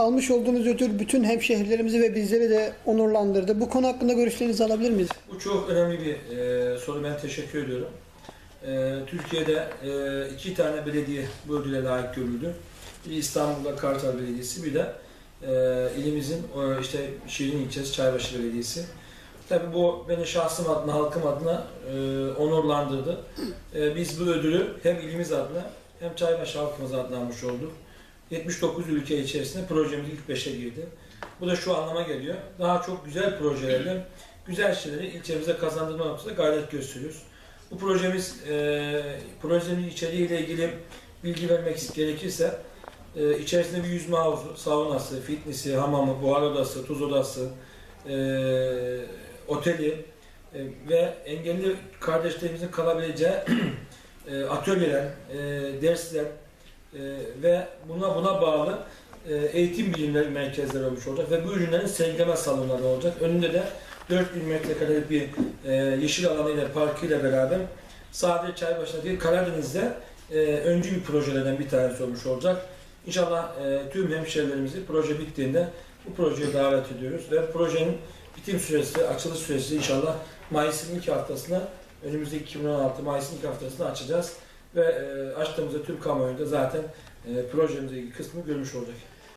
almış olduğunuz ödül bütün hemşehrilerimizi ve bizleri de onurlandırdı. Bu konu hakkında görüşlerinizi alabilir miyiz? Bu çok önemli bir e, soru. Ben teşekkür ediyorum. E, Türkiye'de e, iki tane belediye bu ödüle layık görüldü. Bir İstanbul'da Kartal Belediyesi, bir de e, ilimizin e, işte Şirin ilçesi Çaybaşı Belediyesi. Tabii bu beni şahsım adına, halkım adına e, onurlandırdı. E, biz bu ödülü hem ilimiz adına hem Çaybaşı halkımız adına almış olduk. 79 ülke içerisinde projemiz ilk 5'e girdi. Bu da şu anlama geliyor. Daha çok güzel projelerle güzel şeyleri ilçemize kazandırma noktasında gayret gösteriyoruz. Bu projemiz, e, projenin içeriğiyle ilgili bilgi vermek gerekirse e, içerisinde bir yüzme havuzu, saunası, fitness'i, hamamı, buhar odası, tuz odası, e, oteli e, ve engelli kardeşlerimizin kalabileceği e, atölyeler, e, dersler e, ve buna buna bağlı e, eğitim bilimleri merkezleri olmuş olacak ve bu ürünlerin sergileme salonları olacak. Önünde de 4000 metrekarelik bir e, yeşil alanıyla, parkıyla beraber sadece Çaybaşı'nda değil Karadeniz'de e, öncü bir projelerden bir tanesi olmuş olacak. İnşallah e, tüm hemşehrilerimizi proje bittiğinde bu projeye davet ediyoruz ve projenin bitim süresi, açılış süresi inşallah Mayıs'ın ilk haftasına, önümüzdeki 2016 Mayıs'ın ilk haftasına açacağız ve e, açtığımızda tüm kamuoyunda zaten e, projemizle ilgili kısmı görmüş olacak.